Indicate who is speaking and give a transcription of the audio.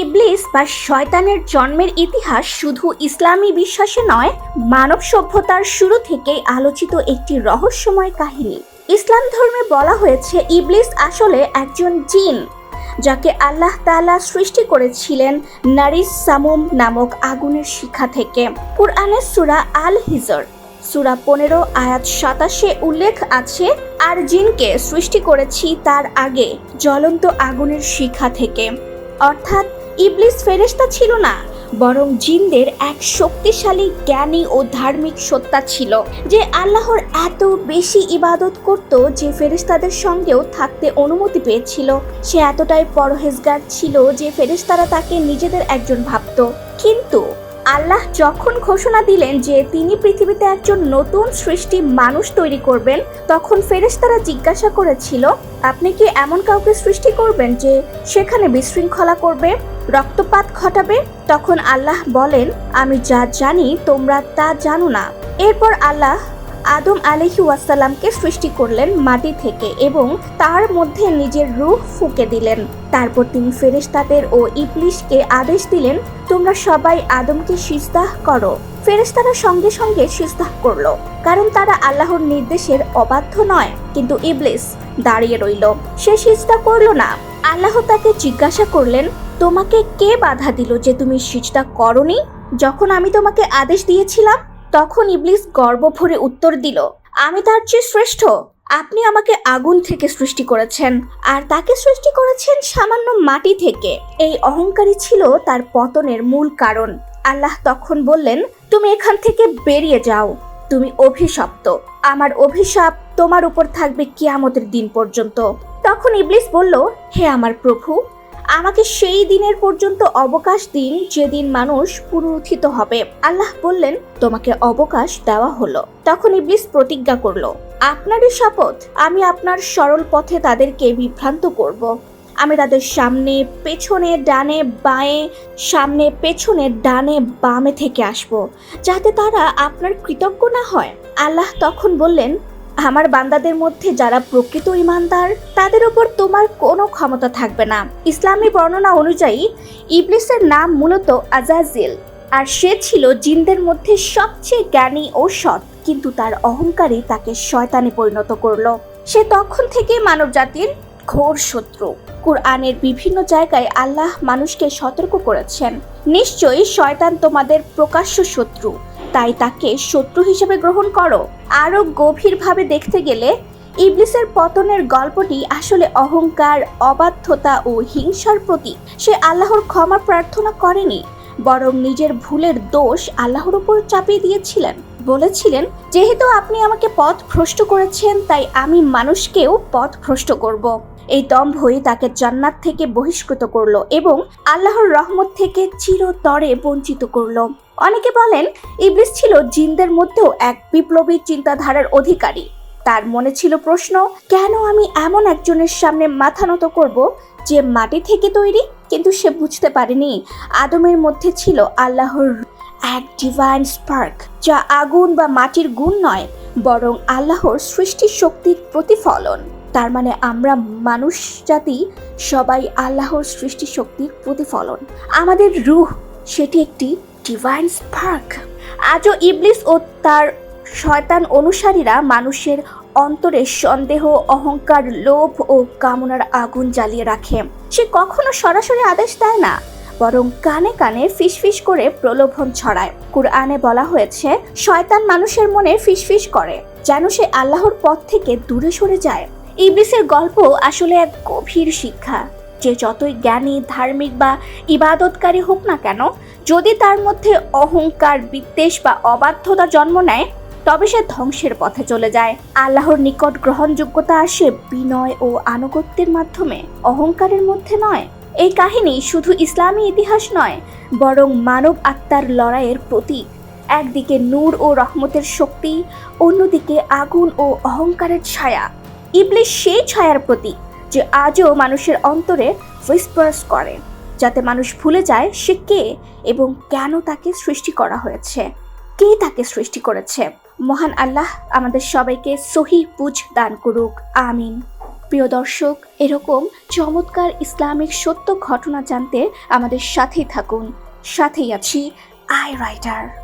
Speaker 1: ইবলিস বা শয়তানের জন্মের ইতিহাস শুধু ইসলামী বিশ্বাসে নয়, মানব সভ্যতার শুরু থেকেই আলোচিত একটি রহস্যময় কাহিনী। ইসলাম ধর্মে বলা হয়েছে ইবলিস আসলে একজন জিন, যাকে আল্লাহ তাআলা সৃষ্টি করেছিলেন নারিস সামুম নামক আগুনের শিখা থেকে। কুরআনের সুরা আল হিজর সুরা পনেরো, আয়াত সাতাশে উল্লেখ আছে, আর জিনকে সৃষ্টি করেছি তার আগে, জ্বলন্ত আগুনের শিখা থেকে। অর্থাৎ ইবলিস ফেরেস্তা ছিল না, বরং জিনদের এক শক্তিশালী জ্ঞানী ও ধার্মিক সত্তা ছিল, যে আল্লাহর এত বেশি ইবাদত করত যে ফেরেশতাদের সঙ্গেও থাকতে অনুমতি পেয়েছিল। সে এতটাই পরহেজগার ছিল যে ফেরেশতারা তাকে নিজেদের একজন ভাবত। কিন্তু আল্লাহ যখন ঘোষণা দিলেন যে তিনি পৃথিবীতে একজন নতুন সৃষ্টি মানুষ তৈরি করবেন, তখন ফেরেশতারা জিজ্ঞাসা করেছিল, আপনি কি এমন কাউকে সৃষ্টি করবেন যে সেখানে বিশৃঙ্খলা করবে, রক্তপাত ঘটাবে? তখন আল্লাহ বলেন, আমি যা জানি তোমরা তা জানো না। এরপর আল্লাহ আদম আলহি ওয়াসাল্লামকে সৃষ্টি করলেন মাটি থেকে এবং তার মধ্যে নিজের রূহ ফুঁকে দিলেন। তারপর তিনি ফেরেশতাদের ও ইবলিশকে আদেশ দিলেন, তোমরা সবাই আদমকে সিজদাহ করো। ফেরেশতারা সঙ্গে সঙ্গে সিজদাহ করল, কারণ তারা আল্লাহর নির্দেশের অবাধ্য নয়, কিন্তু ইবলিস দাঁড়িয়ে রইল। সে সিজদা করল না। আল্লাহ তাকে জিজ্ঞাসা করলেন, তোমাকে কে বাধা দিল যে তুমি সিজদা করনি? যখন আমি তোমাকে আদেশ দিয়েছিলাম তখন ইবলিস গর্ব ভরে উত্তর দিল, আমি তার চেয়ে শ্রেষ্ঠ। আপনি আমাকে আগুন থেকে সৃষ্টি করেছেন, আর তাকে সৃষ্টি করেছেন সামান্য মাটি থেকে। এই অহংকারী ছিল তার পতনের মূল কারণ। আল্লাহ তখন বললেন, তুমি এখান থেকে বেরিয়ে যাও। তুমি অভিশপ্ত। আমার অভিশাপ তোমার উপর থাকবে কিয়ামতের দিন পর্যন্ত। তখন ইবলিস বলল, হে আমার প্রভু আমাকে সেই দিনের পর্যন্ত অবকাশ দিন, যেদিন মানুষ পুনরুত্থিত হবে। আল্লাহ বললেন, তোমাকে অবকাশ দেওয়া হলো। তখন ইবলিস প্রতিজ্ঞা করল, আপনারই শপথ, আমি আপনার সরল পথে তাদেরকে বিভ্রান্ত করব। আমি তাদের সামনে, পেছনে, ডানে, বাঁয়ে, সামনে, পেছনে, ডানে, বামে থেকে আসব, যাতে তারা আপনার কৃতজ্ঞ না হয়। আল্লাহ তখন বললেন আমার বান্দাদের মধ্যে যারা প্রকৃত ইমানদার, তাদের উপর তোমার কোনো ক্ষমতা থাকবে না। ইসলামী বর্ণনা অনুযায়ী, ইবলিসের নাম মূলত আজাজিল, আর সে ছিল জিনদের মধ্যে সবচেয়ে জ্ঞানী ও সৎ, কিন্তু তার অহংকারই তাকে শয়তানে পরিণত করল। সে তখন থেকে মানব জাতির ঘোর শত্রু। কুরআনের বিভিন্ন জায়গায় আল্লাহ মানুষকে সতর্ক করেছেন। নিশ্চয়ই শয়তান তোমাদের প্রকাশ্য শত্রু। তাই তাকে শত্রু হিসেবে গ্রহণ করো। আরও গভীরভাবে দেখতে গেলে ইবলিসের পতনের গল্পটি আসলে অহংকার, অবাধ্যতা ও হিংসার প্রতি সে আল্লাহর ক্ষমা প্রার্থনা করেনি, বরং নিজের ভুলের দোষ আল্লাহর উপর চাপিয়ে দিয়েছিলেন। বলেছিলেন, যেহেতু আপনি আমাকে পথ ভ্রষ্ট করেছেন, তাই আমি মানুষকেও পথ ভ্রষ্ট করব। এই দম্ভই তাকে জান্নাত থেকে বহিষ্কৃত করল এবং আল্লাহর রহমত থেকে চিরতরে বঞ্চিত করল। অনেকে বলেন, ইবলিস ছিল জিনদের মধ্যেও এক বিপ্লবী চিন্তাধারার অধিকারী। তার মনে ছিল প্রশ্ন, কেন আমি এমন একজনের সামনে মাথা নত করব যে মাটি থেকে তৈরি, কিন্তু সে বুঝতে পারেনি। আদমের মধ্যে ছিল আল্লাহর এক ডিভাইন স্পার্ক যা আগুন বা মাটির গুণ নয়, বরং আল্লাহর সৃষ্টি শক্তির প্রতিফলন। তার মানে আমরা মানুষ জাতি, সবাই আল্লাহর সৃষ্টি শক্তির প্রতিফলন। আমাদের রূহ, সেটি একটি ডিভাইন স্পার্ক আজও ইবলিস ও তার শয়তান অনুসারীরা মানুষের অন্তরে সন্দেহ, অহংকার, লোভ ও কামনার আগুন জ্বালিয়ে রাখে। সে কখনো সরাসরি আদেশ দেয় না, বরং কানে কানে ফিসফিস করে প্রলোভন ছড়ায়। কুরআনে বলা হয়েছে, শয়তান মানুষের মনে ফিসফিস করে, যেন সে আল্লাহর পথ থেকে দূরে সরে যায়। ইবলিসের গল্প আসলে এক গভীর শিক্ষা। যে যতই জ্ঞানী, ধার্মিক বা ইবাদতকারী হোক না কেন যদি তার মধ্যে অহংকার, বিদ্বেষ বা অবাধ্যতা জন্ম নেয়, তবে সে ধ্বংসের পথে চলে যায়। আল্লাহর নিকট গ্রহণযোগ্যতা আসে বিনয় ও আনুগত্যের মাধ্যমে, অহংকারের মধ্যে নয়। এই কাহিনী শুধু ইসলামী ইতিহাস নয়, বরং মানব আত্মার লড়াইয়ের প্রতীক। একদিকে নূর ও রহমতের শক্তি, অন্যদিকে আগুন ও অহংকারের ছায়া। ইবলিশ সেই ছায়ার প্রতীক, যে আজও মানুষের অন্তরে উইসপার্স করে। যাতে মানুষ ভুলে যায় সে কে এবং কেন তাকে সৃষ্টি করা হয়েছে। কে তাকে সৃষ্টি করেছে? মহান আল্লাহ আমাদের সবাইকে সহি বুঝ দান করুক। আমিন। প্রিয় দর্শক, এরকম চমৎকার ইসলামিক সত্য ঘটনা জানতে আমাদের সাথেই থাকুন। সাথেই আছি, আই রাইটার।